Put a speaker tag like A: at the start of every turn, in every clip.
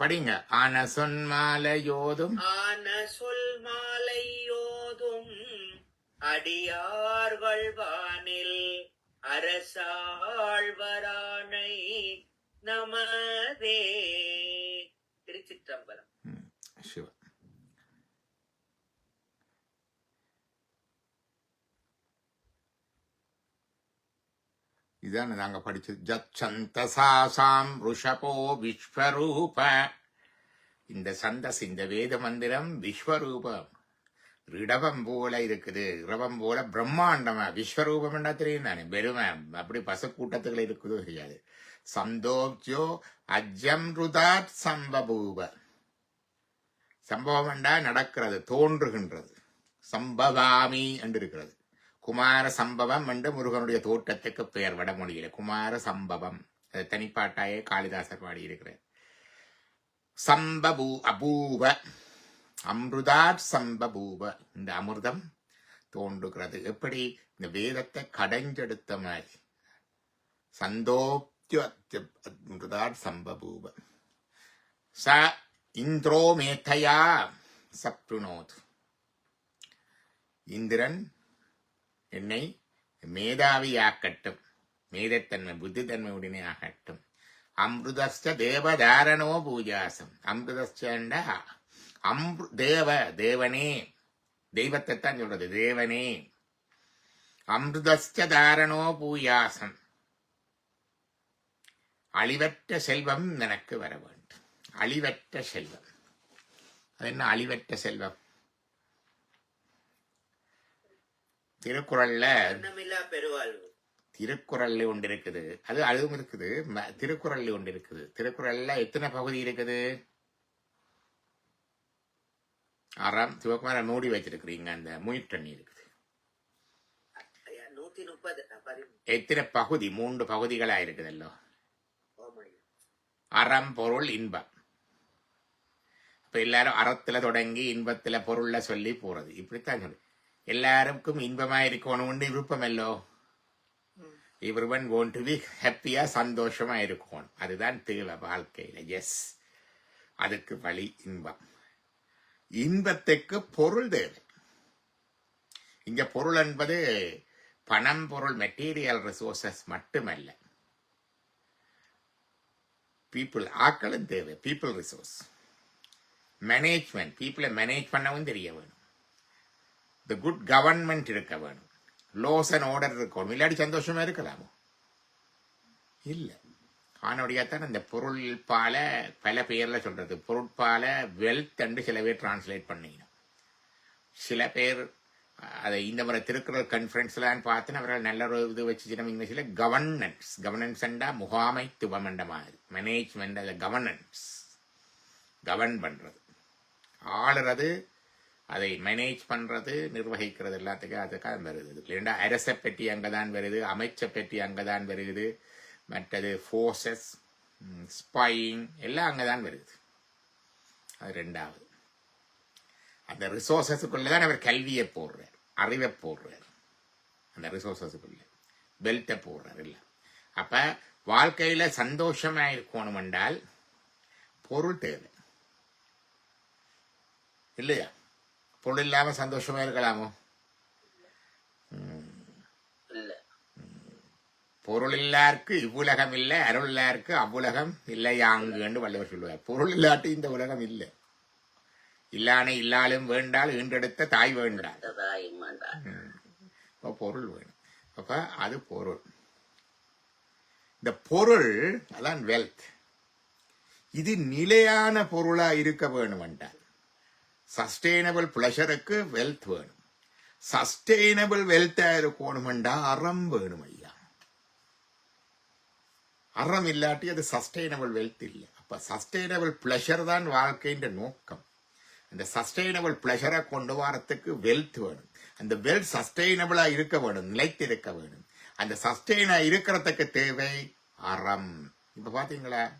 A: படிங்க. ஆன சொன்மாலையோதும்
B: ஆன சொல் மாலையோதும் அடியார்கள் வானில் அரசாழ்வரானை நமதே. திருச்சிற்றம்பலம்
A: சிவ இதான நாங்கள் படித்தது ஜச்சந்த சாசாம் ருஷபோ விஸ்வரூப. இந்த சந்தஸ் இந்த வேத மந்திரம் விஸ்வரூபம். ரிடவம் போல இருக்குது. இரவம் போல பிரம்மாண்டமா. விஸ்வரூபம் என்ன தெரியும்? நான் பெருமை. அப்படி பசு இருக்குதோ தெரியாது. சந்தோப்ஜோ அஜம் ருதாத் சம்பபூப சம்பவம் என்றா நடக்கிறது தோன்றுகின்றது. சம்பவாமி என்று இருக்கிறது குமார சம்பவம் என்று முருகனுடைய தோட்டத்துக்கு பெயர் வடமொழியில். குமார சம்பவம் அது தனிப்பாட்டாயே காளிதாசர் பாடியிருக்கிறார். சம்பபூ அபூவ. அம்ருதாட் சம்பபூவ. இந்த அமிர்தம் தோன்றுகிறது. எப்படி? இந்த வேதத்தை கடைஞ்செடுத்த மாதிரி. சந்தோப்தியுதாட் சம்பபூவ. ச இந்திரோ மேத்தையா சப்ருணோத். இந்திரன் என்னை மேதாவியாக்கட்டும். மேதத்தன்மை புத்தித்தன்மை உடனே ஆகட்டும். அமிர்தஸ்ட தேவதாரணோ பூஜாசம். அமிர்தஸ்டா அம்ரு தேவ தேவனே. தெய்வத்தை தான் சொல்றது தேவனே. அமிர்தஸ்ட தாரணோ பூயாசம். அழிவற்ற செல்வம் எனக்கு வர வேண்டும். அழிவற்ற செல்வம். அது என்ன? அழிவற்ற செல்வம். திருக்குறள்ல திருக்குறள்ல ஒன்று இருக்குது. அது அதுவும் இருக்குது. திருக்குறள்ல ஒன்று இருக்குது. திருக்குறள்ல எத்தனை பகுதி இருக்குது? அறம் சிவகுமார மூடி வச்சிருக்கிறீங்க. அந்த முயற்றணி இருக்குது. எத்தனை பகுதி? மூன்று பகுதிகளா இருக்குதல்லோ. அறம் பொருள் இன்பம். இப்ப எல்லாரும் அறத்துல தொடங்கி இன்பத்துல பொருள்ல சொல்லி போறது. இப்படித்தான் சொல்லு. எல்லாருக்கும் இன்பமா இருக்கணும்னு விருப்பமல்லோ? இவருவன் கோன் டு பி ஹாப்பியா சந்தோஷமா இருக்கணும். அதுதான் தேவை வாழ்க்கையில. எஸ் அதுக்கு வழி இன்பம். இன்பத்துக்கு பொருள் தேவை. இங்க பொருள் என்பது பணம் பொருள் மெட்டீரியல் ரிசோர்சஸ் மட்டுமல்ல. பீப்புள் ஆக்களும் தேவை. பீப்புள் ரிசோர்ஸ் மேனேஜ்மெண்ட் பீப்புளை மேனேஜ் பண்ணவும் தெரிய வேணும் த குட் கவர்மெண்ட் இருக்க வேணும் லோஸ் அண்ட் ஆர்டர் இருக்கணும். இல்லாட்டி சந்தோஷமா இருக்கலாமோ? இல்லை. ஆனோடையாத்தான் அந்த பொருள் பால பல பேர்ல சொல்றது. பொருட்பால வெல்த் என்று சில பேர் டிரான்ஸ்லேட் பண்ணிக்கணும். சில பேர் அதை இந்த முறை திருக்குறள் கான்ஃபரன்ஸ்லான்னு பார்த்து அவர்கள் நல்ல ஒரு இது வச்சு நம்ம இங்கிலீஷில் கவர்னன்ஸ் கவர்னன்ஸ்ண்டா முகாமைத்துவம் என்ற மாதிரி. மேனேஜ்மெண்ட் அந்த கவர்னன்ஸ் கவர்ன் பண்ணுறது ஆளுறது அதை மேனேஜ் பண்றது நிர்வகிக்கிறது எல்லாத்துக்கும் அதுக்காக வருது. இல்லைண்டா அரசை பற்றி அங்கதான் வருது அமைச்சை பற்றி அங்கதான் வருது. மற்றது ஃபோர்ஸஸ் ஸ்பையிங் எல்லாம் அங்கதான் வருது. அது ரெண்டாவது. அந்த ரிசோர்சஸுக்குள்ள தான் அவர் கல்வியை போடுறார் அறிவை போடுறார். அந்த ரிசோர்சஸுக்குள்ள பெல்ட்டை போடுறார் இல்லை. அப்ப வாழ்க்கையில சந்தோஷமா இருக்கணும் என்றால் பொருள் தேவை. இல்லையா? பொருள் இல்லாம சந்தோஷமா இருக்கலாமோ?
B: இல்ல.
A: பொருள் இல்லாருக்கு இவ்வுலகம் இல்லை அருள் இல்லாருக்கு அவ்வுலகம் இல்லையாங்குன்னு வள்ளுவர் சொல்லுவார். பொருள் இல்லாட்டி இந்த உலகம் இல்லை. இல்லானை இல்லாலும் வேண்டால் ஈன்றெடுத்த தாய் வேண்டாள் அப்ப பொருள் வேணும். அப்ப அது பொருள். இந்த பொருள் அதான் வெல்த் இது நிலையான பொருளா இருக்க வேணும் சஸ்டெயினபிள் சஸ்டைனபிள் பிளஷருக்கு வெல்த் வேணும். சஸ்டைனபிள் வெல்த்தா இருக்கணுமெண்டா அறம் வேணும் ஐயா. அறம் இல்லாட்டி அது சஸ்டைனபிள் வெல்த் இல்லை. அப்ப சஸ்டைனபிள் பிளஷர் தான் வாழ்க்கைன்ற நோக்கம். அந்த சஸ்டைனபிள் பிளஷரை கொண்டு வரத்துக்கு வெல்த் வேணும். அந்த வெல்த் சஸ்டைனபிளா இருக்க வேணும் நிலைத்து இருக்க வேணும். அந்த சஸ்டைனா இருக்கிறதுக்கு தேவை அறம். இப்ப பாத்தீங்களா?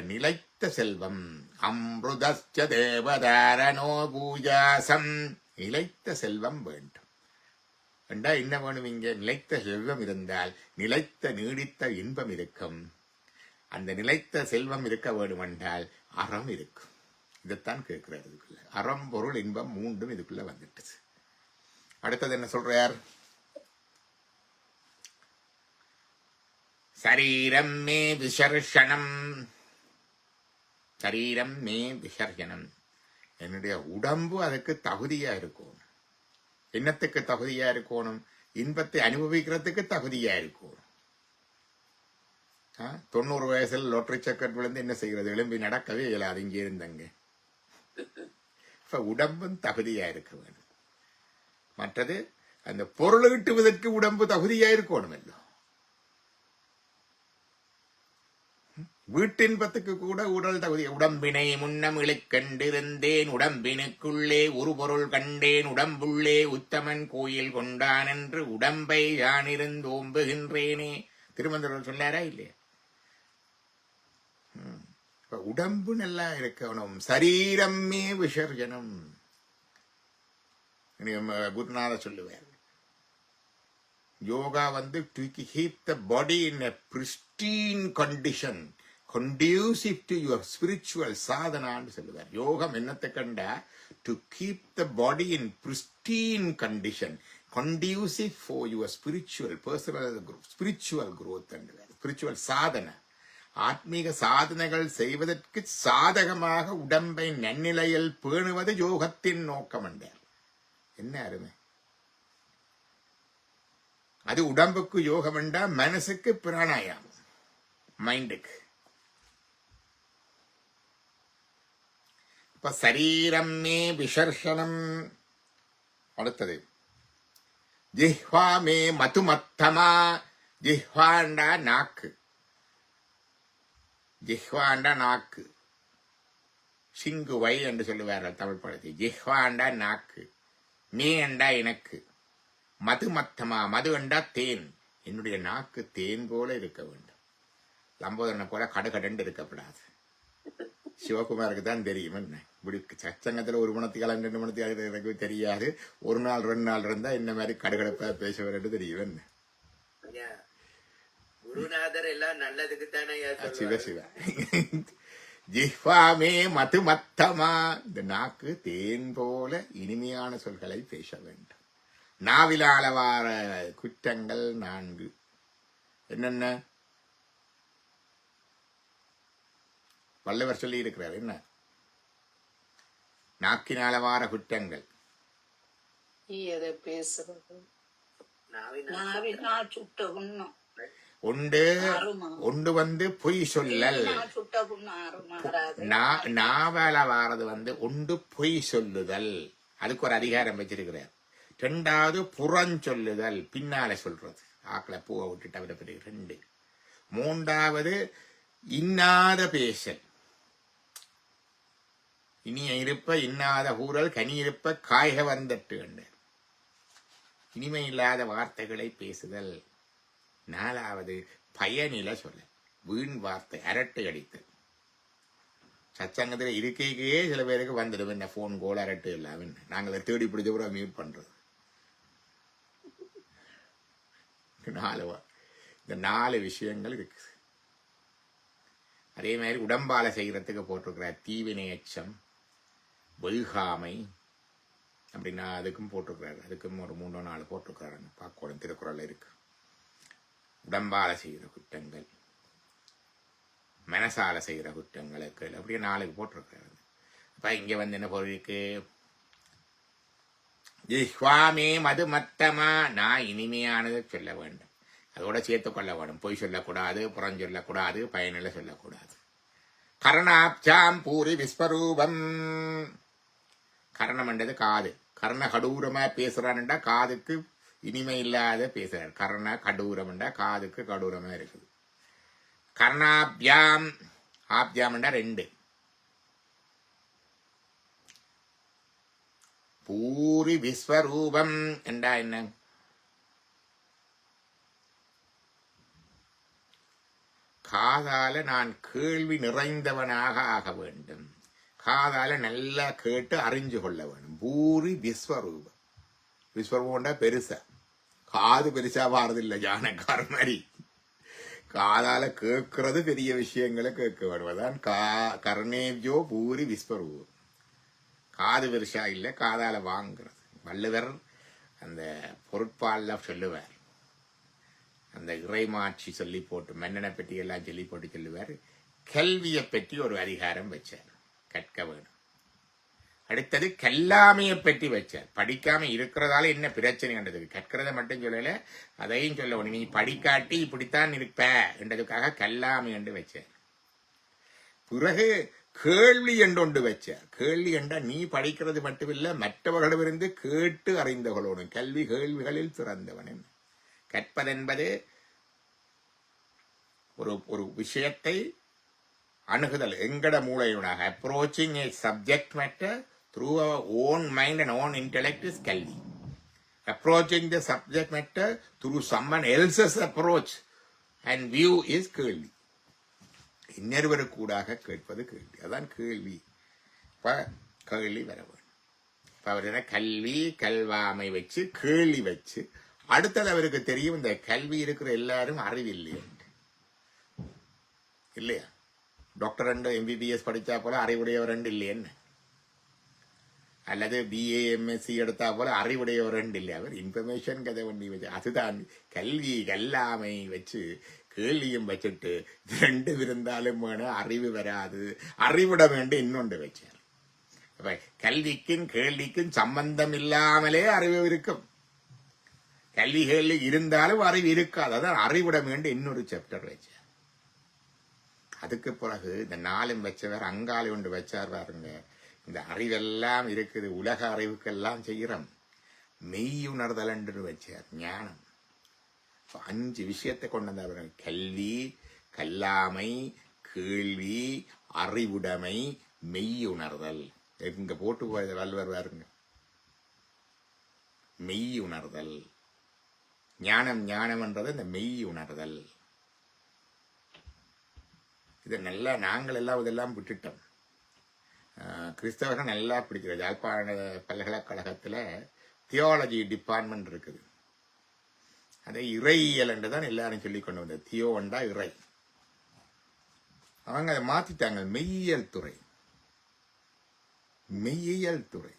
A: நிலைத்த செல்வம். அம்ருதச்ச தேவதாரணோ பூஜாசம். நிலைத்த செல்வம் வேண்டும். என்றா என்ன வேணும் நிலைத்த செல்வம் இருந்தால் நிலைத்த நீடித்த இன்பம் இருக்கும். அந்த நிலைத்த செல்வம் இருக்க வேண்டுமென்றால் அறம் இருக்கும். இதைத்தான் கேட்கிறார் இதுக்குள்ள. அறம் பொருள் இன்பம் மூன்றும் இதுக்குள்ள வந்துட்டுச்சு அடுத்தது என்ன சொல்றார்? சரீரம் மே விசர்ஷனம். சரீரம் மே விசர்ஜனம். என்னுடைய உடம்பு அதுக்கு தகுதியா இருக்கும் என்னத்துக்கு தகுதியா இருக்கணும்? இன்பத்தை அனுபவிக்கிறதுக்கு தகுதியா இருக்கணும். ஆ, தொண்ணூறு வயசுல லொட்டரி சக்கர் விழுந்து என்ன செய்கிறது? எலும்பி நடக்கவே இயலாது. இங்கே இருந்தங்க. இப்ப உடம்பும் தகுதியா இருக்க வேணும் மற்றது அந்த பொருள் ஈட்டுவதற்கு உடம்பு தகுதியா இருக்கணும் எல்லாம் வீட்டின்பத்துக்கு கூட உடல் தகுதி உடம்பினை முன்னம் இழுக்கண்டிருந்தேன் உடம்பினுக்குள்ளே ஒரு பொருள் கண்டேன். உடம்புள்ளே உத்தமன் கோயில் கொண்டான் என்று உடம்பை யானிருந்து ஓம்புகின்றேனே திருமந்திரம் சொல்லாரா இல்லையா? ம். உடம்பு நல்லா இருக்கணும். சரீரமே விசர்ஜனம். குருநாத சொல்லுவார். யோகா வந்து to keep the body in a pristine condition conducive to your spiritual சாதனான்னு சொல்லுவார். யோகம் என்னத்தை கண்டா? To keep the body in pristine condition conducive for your spiritual personal spiritual growth என்றுவார் spiritual சாதனை ஆத்மீக சாதனைகள் செய்வதற்கு சாதகமாக உடம்பை நன்னிலையில் பேணுவது யோகத்தின் நோக்கம் என்றார். என்ன அருமை? அது உடம்புக்கு யோகம் என்றா மனசுக்கு பிராணாயாமம் மைண்டுக்கு இப்ப சரீரம் மே விசர்ஷனம். அடுத்தது. ஜிஹ்வா மே மதுமத்தமா. ஜிஹ்வாண்டா நாக்கு. ஜிஹ்வாண்டா நாக்கு. சிங்குவை என்று சொல்லுவார்கள் தமிழ் படத்தில் ஜிஹ்வாண்டா நாக்கு. நீ என்றா எனக்கு மது மத்தமா மது என்றா தேன். என்னுடைய நாக்கு தேன் போல இருக்க வேண்டும். லம்போதரனை போல கடுகடண்டு இருக்கப்படாது. சிவகுமாருக்கு தான் தெரியும் என்ன? இப்படி சச்சங்கத்துல ஒரு மணத்துக்கு கலந்து ரெண்டு மணத்துக்கு எனக்கு தெரியாது. ஒரு நாள் ரெண்டு நாள் இருந்தா இந்த மாதிரி கடுகடப்பா பேசுவார் தெரியும் என்ன?
B: குருநாதர் எல்லாம் நல்லதுக்கு தானே
A: சிவ சிவ. ஜிஹ்வாமே மது மத்தமா. இந்த நாக்கு தேன் போல இனிமையான சொல்களை பேச வேண்டும். நாவிலால வார குற்றங்கள் நான்கு. என்னென்ன? வள்ளுவர் சொல்லி இருக்கிறார் என்ன? நாக்கினால வார குற்றங்கள். உண்டு உண்டு வந்து பொய் சொல்லல். நாவல வாரது வந்து உண்டு பொய் சொல்லுதல். அதுக்கு ஒரு அதிகாரம் வச்சிருக்கிறார். ரெண்டாவது புறஞ்சொல்லுதல் பின்னால சொல்றது. ஆக்களை பூவை விட்டுட்டு அவரை பற்றி ரெண்டு. மூன்றாவது இன்னாத பேசல். இனிய இருப்ப இன்னாத ஊரல் கனி இருப்ப காய்க வந்தட்டு கண்டு இனிமை இல்லாத வார்த்தைகளை பேசுதல். நாலாவது பயனில சொல்ல வீண் வார்த்தை அரட்டை அடித்தல். சச்சங்கத்தில் இருக்கைக்கே சில பேருக்கு வந்துடும் என்ன ஃபோன் கோல் அரட்டு எல்லாம் நாங்கள் தேடி பிடிச்ச கூட மியூட் பண்றது. நாலு இந்த நாலு விஷயங்கள் இருக்கு. அதே மாதிரி உடம்பால செய்கிறதுக்கு போட்டிருக்கிறார் தீவினை எச்சம். வெல்காமை அப்படின்னா அதுக்கும் போட்டிருக்கிறாரு அதுக்கும் ஒரு மூணோ நாலு போட்டிருக்கிறாரு பார்க்கணும் திருக்குறள் இருக்கு. உடம்பால செய்கிற குற்றங்கள். மனசால செய்கிற குற்றங்களுக்கு அப்படியே நாளுக்கு போட்டிருக்கிறாரு இப்போ இங்கே வந்து என்ன பொருளுக்கு ஜிஹ்வாமே மது மத்தமா நான் இனிமையானது சொல்ல வேண்டும். அதோட சேர்த்து கொள்ள வேண்டும். பொய் சொல்லக்கூடாது புறம் சொல்லக்கூடாது பயனில் சொல்லக்கூடாது. கர்ணாப்சாம் பூரி விஸ்வரூபம். கர்ணம் காது. கர்ண கடூரமா பேசுறான்டா காதுக்கு இனிமை இல்லாத பேசுறார். கர்ண கடூரம்டா காதுக்கு கடூரமா இருக்குது. கர்ணாப்யாம் ஆப்யாம்டா ரெண்டு. பூரி விஸ்வரூபம் என்றா என்ன? காதால நான் கேள்வி நிறைந்தவனாக ஆக வேண்டும். காதால நல்லா கேட்டு அறிஞ்சு கொள்ள வேணும். பூரி விஸ்வரூபம். விஸ்வரூபம்டா பெருசா. காது பெருசா வாரதில்லை ஜானக்கார மாதிரி. காதால கேட்கறது பெரிய விஷயங்களை கேட்க வருவதான் கா கர்ணேவியோ பூரி விஸ்வரூபம். காது பெருசா இல்லை காதால வாங்குறது. வள்ளுவர் அந்த பொருட்பால்ல சொல்லுவார். அந்த இறைமாட்சி சொல்லி போட்டு மன்னனை பற்றி எல்லாம் சொல்லி போட்டு சொல்லுவார். கல்வியை பற்றி ஒரு அதிகாரம் வச்சார். கற்க வேணும். அடுத்தது கல்லாமையை பற்றி வச்சார். படிக்காம இருக்கிறதால என்ன பிரச்சனை கண்டதுக்கு கற்கிறத மட்டும் சொல்லல அதையும் சொல்ல வேணும். நீ படிக்காட்டி இப்படித்தான் இருப்ப என்றதுக்காக கல்லாமை என்று வச்சார். பிறகு கேள்வி என்றொண்டு வச்சார். கேள்வி என்றால் நீ படிக்கிறது மட்டுமில்ல மற்றவர்களிடமிருந்து கேட்டு அறிந்தவர்களோடும் கல்வி கேள்விகளில் சிறந்தவன் கற்பதென்பது ஒரு ஒரு விஷயத்தை அணுகுதல். எங்கட மூளையுடாக approaching a subject matter through our own mind and own intellect is கல்வி approaching the subject matter through someone else's approach and view is கேள்வி இன்னொருவருக்கூடாக கேட்பது கேள்வி. அதான் கேள்வி. இப்போ கேள்வி வர வேண்டும். இப்போ அவர் என்ன? கல்வி கல்வாமை வச்சு கேள்வி வச்சு அடுத்தது அவருக்கு தெரியும் இந்த கல்வி இருக்கிற எல்லாரும் அறிவில்லை இல்லையா? டாக்டர் ரெண்டு எம்பிபிஎஸ் படித்தா போல அறிவுடையவர் ரெண்டு இல்லையன்னு அல்லது பிஏ எம்எஸ்சி எடுத்தா போல அறிவுடையவர் ரெண்டு இல்லை அவர் இன்ஃபர்மேஷன் கதை பண்ணி வச்சு அதுதான் கல்வி கல்லாமை வச்சு கேள்வியும் வச்சுட்டு ரெண்டு இருந்தாலும் வேணும் அறிவு வராது. அறிவிட வேண்டும் இன்னொன்று வச்சார். அப்ப கல்விக்கும் கேள்விக்கும் சம்பந்தம் இல்லாமலே அறிவு இருக்கும். கல்வி கேள்வி இருந்தாலும் அறிவு இருக்காது. அதான் அறிவிட வேண்டும் இன்னொரு சாப்டர் வச்சு. அதுக்கு பிறகு இந்த நாளும் வச்சவர் அங்காளி ஒன்று வச்சார் பாருங்க. இந்த அறிவெல்லாம் இருக்குது உலக அறிவுக்கெல்லாம் செய்கிறோம். மெய்யுணர்தல் என்று வச்சார் ஞானம். அஞ்சு விஷயத்தை கொண்டு வந்தார் கல்வி கல்லாமை கேள்வி அறிவுடைமை மெய்யுணர்தல். இங்க போட்டு போய் வல்வர் பாருங்க. மெய்யுணர்தல். ஞானம் ஞானம் என்றது இந்த மெய் உணர்தல் இதை நல்லா நாங்கள் எல்லாம் இதெல்லாம் விட்டுட்டோம். கிறிஸ்தவர்கள் நல்லா பிடிக்கிறது. யாழ்ப்பாண பல்கலைக்கழகத்தில் தியாலஜி டிபார்ட்மெண்ட் இருக்குது. அதே இறையியல் என்று தான் எல்லாரும் சொல்லி கொண்டு வந்தது. தியோண்டா இறை. அவங்க அதை மாற்றிட்டாங்க மெய்யியல் துறை. மெய்யியல் துறை.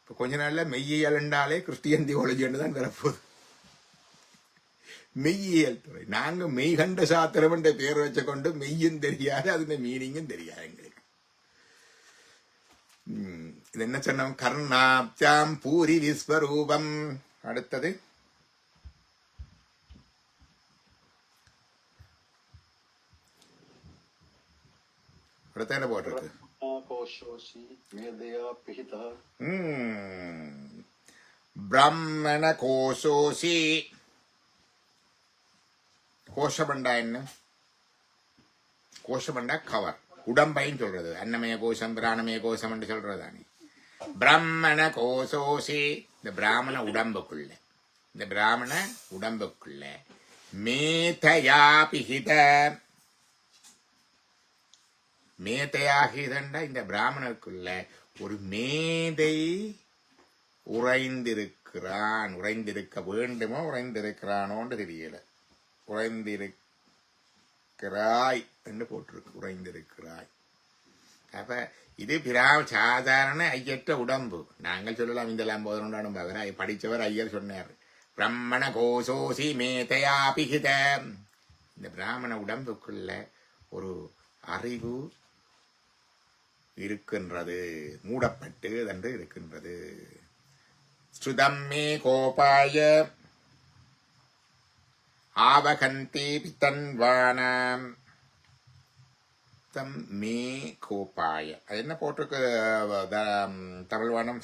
A: இப்போ கொஞ்ச நாளில் மெய்யியல் என்றாலே கிறிஸ்டியன் தியாலஜி என்று தான் வரப்போகுது. மெய்யியல் துறை நாங்கள் மெய் கண்ட சாத்திரம்ன்ற பேர் வச்ச கொண்டு மெய்யும் தெரியாது அதுல மீனிங்கும் தெரியாது எங்களுக்கு. இது என்ன சொன்னோம்? கர்ணாப்தாம் பூரி விஸ்வரூபம். அடுத்தது? என்ன போட்டிருக்கு? பிரம்மண கோஷோசி கோஷபண்டா என்ன கோஷபண்டா கவர். உடம்பைன்னு சொல்றது. அன்னமய கோஷம் பிராணமய கோஷம் என்று சொல்றதானே. பிரம்மண கோஷோசி இந்த பிராமண உடம்புக்குள்ள. இந்த பிராமண உடம்புக்குள்ள. மேதையா பிஹித மேதையாகிதண்டா இந்த பிராமணருக்குள்ள ஒரு மேதை உறைந்திருக்கிறான். உறைந்திருக்க வேண்டுமோ உறைந்திருக்கிறானோன்னு தெரியல. உறைந்திருக்கிறாய் என்று போட்டிருக்கு. உறைந்திருக்கிறாய் அப்ப இது பிரா சாதாரண ஐயற்ற உடம்பு. நாங்கள் சொல்லலாம் இந்த போதனுண்டான அவர் படித்தவர் ஐயர் சொன்னார். பிரம்மண கோசோசி மேதையா பிகித. இந்த பிராமண உடம்புக்குள்ள ஒரு அறிவு இருக்கின்றது. மூடப்பட்டு என்று இருக்கின்றது. ஸ்ருதம் மே கோபாய ஆவகந்தி பித்தன்வானாம் தம் மே கோபாய. அது என்ன போட்டிருக்கு? தமிழ்வானம்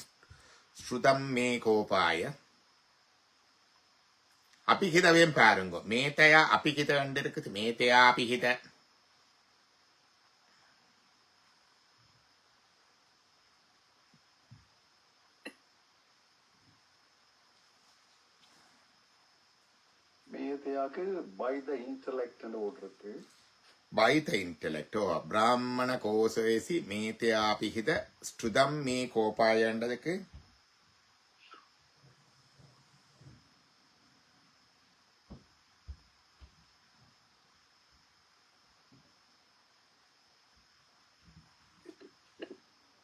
A: ஸ்ருதம் மே கோபாய. அபிகிதவையும் பாருங்க. மேத்தையா அபிகித வந்து இருக்குது. மேத்தையா அபிகித.
C: கீதையாக்கு பை த இன்டலெக்ட்னு ஓட்டிருக்கு
A: வைත ඉන්ටලෙක්ටෝ? බ්‍රාහ්මණ කෝසවේසි මේතයාපිහිද ස්ටුදම් මේ කෝපායන්ඩ දෙක?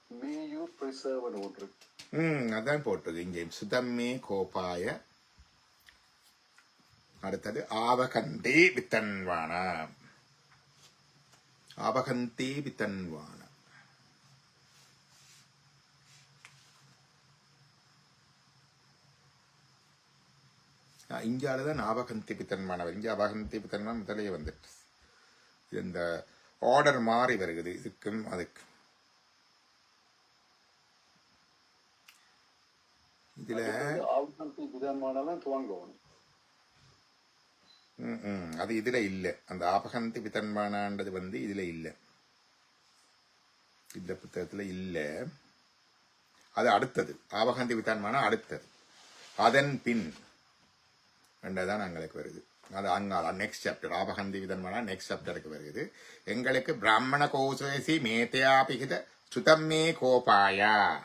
A: මේ
C: யூ பிரிசர்வன் ஓட்டிருக்கு
A: ம் அதான் போட்டிருக்கு இங்கே சுதம் மே கோபாய அடுத்தது ஆவகந்தே வித்தன்வான. ஆவகந்தி வித்தன்வான. இங்கால தான் ஆபகந்தி பித்தன்மானவர் இங்கே அபகந்தி பித்தன்மான் முதலே வந்துட்டு. இந்த ஆர்டர் மாறி வருகிறது இதுக்கும் அதுக்கும். இதுல
C: ஆவணத்தை விதமானதான் துவங்கணும்
A: ம், ம். அது இதில் இல்லை. அந்த ஆபகந்தி பித்தன்மானான்றது வந்து இதில் இல்லை. இந்த புத்தகத்தில் இல்லை. அது அடுத்தது. ஆபகந்தி பித்தன்மானா அடுத்தது. அதன் பின் என்றதான் எங்களுக்கு வருது. அது அங்கால நெக்ஸ்ட் சாப்டர் ஆபகந்தி விதன்மானா நெக்ஸ்ட் சாப்டருக்கு வருது. எங்களுக்கு பிராமண கோசேசி மேத்தையாபிகித சுதம்மே கோபாயா.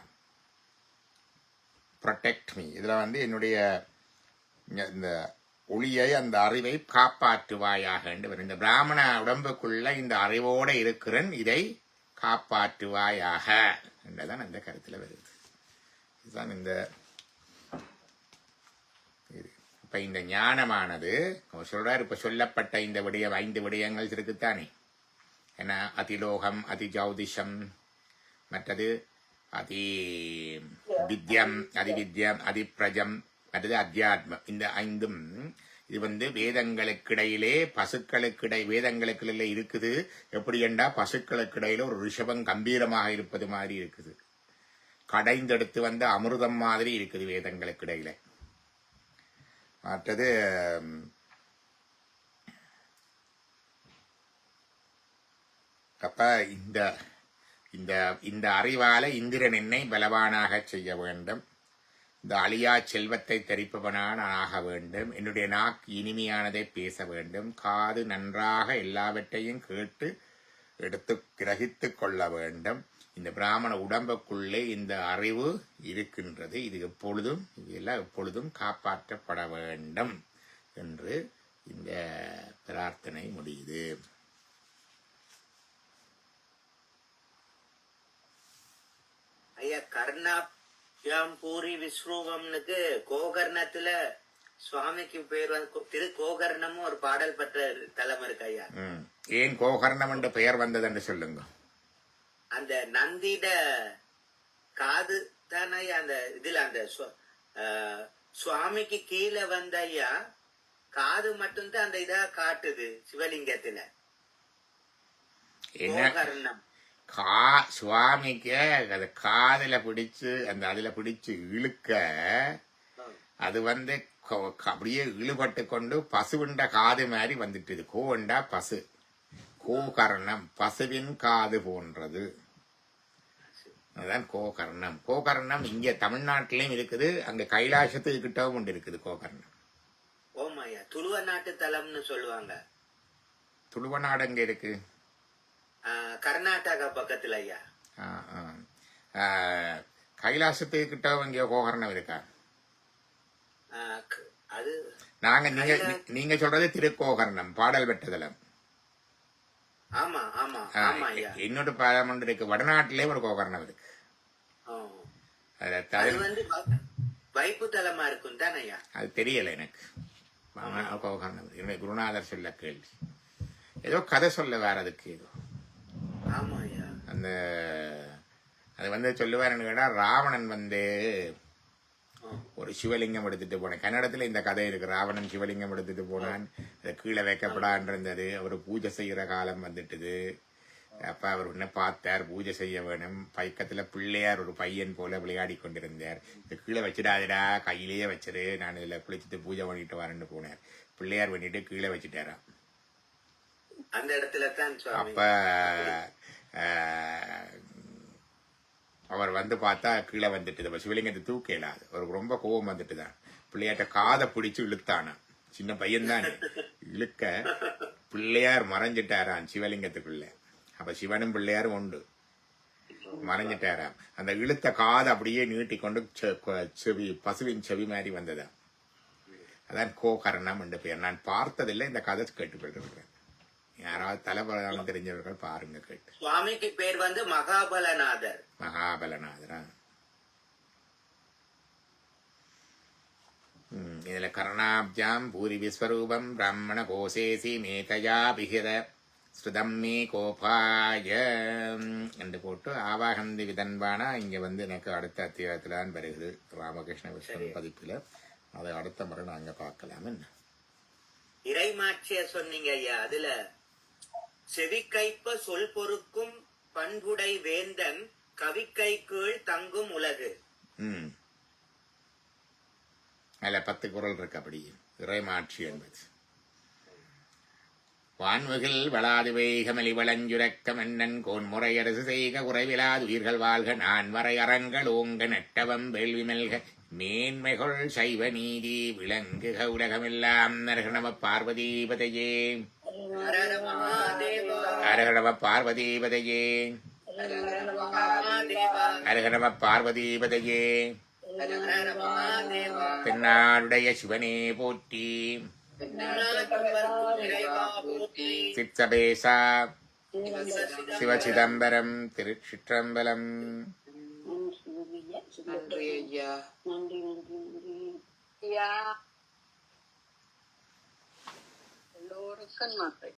A: ப்ரொடெக்ட் மீ இதில் வந்து என்னுடைய இந்த ஒளியை அந்த அறிவை காப்பாற்றுவாயாக என்று வரும். இந்த பிராமண உடம்புக்குள்ள இந்த அறிவோடு இருக்கிறன் இதை காப்பாற்றுவாயாக என்றதான் அந்த கருத்தில் வருது இதுதான் இந்த இது. இப்ப இந்த ஞானமானது அவர் இப்போ இப்ப சொல்லப்பட்ட இந்த விடயம் ஐந்து விடயங்கள் இருக்குத்தானே ஏன்னா அதிலோகம் அதிஜௌதிஷம் மற்றது அதி வித்யம் அதிவித்யம் அதிப்பிரஜம் அல்லது அத்தியாத்மம் இந்த ஐந்தும் இது வந்து வேதங்களுக்கிடையிலே பசுக்களுக்கிடை வேதங்களுக்கிடையில இருக்குது. எப்படி என்றா பசுக்களுக்கிடையில ஒரு ரிஷபம் கம்பீரமாக இருப்பது மாதிரி இருக்குது. கடைந்தெடுத்து வந்த அமிர்தம் மாதிரி இருக்குது வேதங்களுக்கிடையில. மற்றது அப்ப இந்த இந்த இந்த அறிவால இந்திரன் என்னை பலவானாக செய்ய வேண்டும். இந்த அழியா செல்வத்தை தெரிப்பவனான ஆக வேண்டும். என்னுடைய நாக்கு இனிமையானதை பேச வேண்டும். காது நன்றாக எல்லாவற்றையும் கேட்டு எடுத்து கிரகித்து கொள்ள வேண்டும். இந்த பிராமண உடம்புக்குள்ளே இந்த அறிவு இருக்கின்றது. இது எப்பொழுதும் இதெல்லாம் எப்பொழுதும் காப்பாற்றப்பட வேண்டும் என்று இந்த பிரார்த்தனை முடியுது.
B: ஐயா கர்ணாபியாம் பூரி விஸ்ரூபம்னுக்கு கோகர்ணத்துல சுவாமிக்கு பேர் வந்து கோ- திரு கோகர்ணமும் ஒரு பாடல் பெற்ற தலம் இருக்கு ஐயா.
A: ஏன் கோகர்ணம் என்று பெயர் வந்தது என்று சொல்லுங்க.
B: அந்த நந்திட காது தானே அந்த இதுல அந்த சுவாமிக்கு கீழே வந்த ஐயா காது மட்டும்தான் அந்த இதா காட்டுது சிவலிங்கத்துல. கோகர்ணம்.
A: கா சுவாமிக்கு அது காதுல பிடிச்சு அந்த அதுல பிடிச்சு இழுக்க அது வந்து அப்படியே இழுபட்டு கொண்டு பசுவிண்ட காது மாதிரி வந்துட்டுது கோண்டா பசு. கோகர்ணம் பசுவின் காது போன்றது. அதுதான் கோகர்ணம். கோகர்ணம் இங்க தமிழ்நாட்டிலையும் இருக்குது அங்க கைலாசத்துக்கு கிட்டவும் கொண்டு இருக்குது கோகர்ணம்.
B: ஓமாயா துளுவ நாட்டு தலம்னு சொல்லுவாங்க.
A: துளுவநாடு அங்க இருக்கு?
B: ஆஹ், கர்நாடகா பக்கத்துல ஐயா.
A: கைலாசத்துக்கு கிட்டவும் இங்க கோகர்ணம் இருக்கா?
B: அது
A: நாங்க நீங்க நீங்க சொல்றது திருக்கோகர்ணம் பாடல் பெற்றதலம்
B: ஆமா ஆமா
A: ஆ,
B: ஆமா ஐயா.
A: இன்னொரு ஒன்று இருக்கு வடநாட்டிலே ஒரு கோகர்ணம் இருக்கு.
B: ஓ.
A: அது
B: அது
A: தவிர
B: வந்து வ- வைப்பு தலமா இருக்கும் தானே
A: அது தெரியல எனக்கு. கோகர்ணம். என்னுடைய குருநாதர் சொல்ல கேள்வி. ஏதோ கதை சொல்ல வேற அதுக்கு ஏதோ. அந்த அது வந்து சொல்லுவாருன்னு கேட்டா ராவணன் வந்து ஒரு சிவலிங்கம் எடுத்துட்டு போனேன். கன்னடத்துல இந்த கதை இருக்கு ராவணன் சிவலிங்கம் எடுத்துட்டு போனான். அது கீழே வைக்கப்படான் இருந்தது அவர் பூஜை செய்யற காலம் வந்துட்டுது. அப்ப அவர் உன்னை பார்த்தார் பூஜை செய்ய வேணும். பைக்கத்துல பிள்ளையார் ஒரு பையன் போல விளையாடி கொண்டிருந்தார். இது கீழே வச்சிடாதடா கையிலேயே வச்சிரு. நான் இதுல குளிச்சுட்டு பூஜை பண்ணிட்டு வரேன்னு போனார். பிள்ளையார் பண்ணிட்டு கீழே வச்சுட்டாராம்.
B: அந்த இடத்துல தான்
A: அப்ப அவர் வந்து பார்த்தா கீழே வந்துட்டு அப்ப சிவலிங்கத்தை தூக்க இயலாது அவருக்கு ரொம்ப கோபம் வந்துட்டு தான் பிள்ளையாட்ட காதை பிடிச்சு இழுத்தானா. சின்ன பையன் தானே இழுக்க பிள்ளையார் மறைஞ்சிட்டாராம் சிவலிங்கத்துக்குள்ள. அப்ப சிவனும் பிள்ளையாரும் உண்டு. மறைஞ்சிட்டாராம். அந்த இழுத்த காதை அப்படியே நீட்டி கொண்டு செ- செவி பசுவின் செவி மாதிரி வந்ததா அதான் கோகர்ணம் என்று பெயர். நான் பார்த்ததில்லை இந்த கதை கேட்டுக்கொண்டிருக்கிறேன். யாராவது தலைபலம் தெரிஞ்சவர்கள் பாருங்க கேட்டு.
B: சுவாமிக்கு பேர் வந்து மகாபலநாதர்.
A: மகாபலநாதரா? இதுல கருணாப்ஜாம் பூரி விஸ்வரூபம் பிராமண கோசேசி மேதையா பிகித ஸ்ருதம் மே கோபாய. என்று போட்டு ஆவாகந்தி விதன்பானா இங்க வந்து எனக்கு அடுத்த அத்தியாயத்துல தான் வருகிறது ராமகிருஷ்ண விஷ்ணு பதிப்புல. அதை அடுத்த முறை நாங்க பார்க்கலாம். என்ன?
B: இறைமாட்சிய சொன்னீங்க ஐயா அதுல செவிக்கைப்ப சொல் பொறுக்கும் பண்புடை வேந்தன் கவிக்கை கீழ் தங்கும் உலகு.
A: அதுல பத்து குரல் இருக்கு அப்படி. இறைமாட்சி என்பது. வான்முகில் வளாது வேகமலி வளஞ்சுரக்க மன்னன் கோன் முறையரசு செய்க குறைவிலாது உயிர்கள் வாழ்க நான் வரை அறங்கள் ஓங்க நட்டவம் வேள்வி மெல்க மேன்மைகள் சைவ நீதி விளங்குக உலகமெல்லாம் நரகணம பார்வதீபதையே.
B: ஹரஹர
A: பார்வதீபதையே
B: ஹரஹர
A: பார்வதீபதையே
B: ஹரஹர
A: சிவனே போற்றி
B: நாட்டவர்க்கும் இறைவா போற்றி
A: சித்தபேசா சிவசிதம்பரம் திருச்சிற்றம்பலம்
D: நன்றி ஐயா
E: நன்றி நன்றி
D: ஐயா எல்லோருக்கும் நன்றி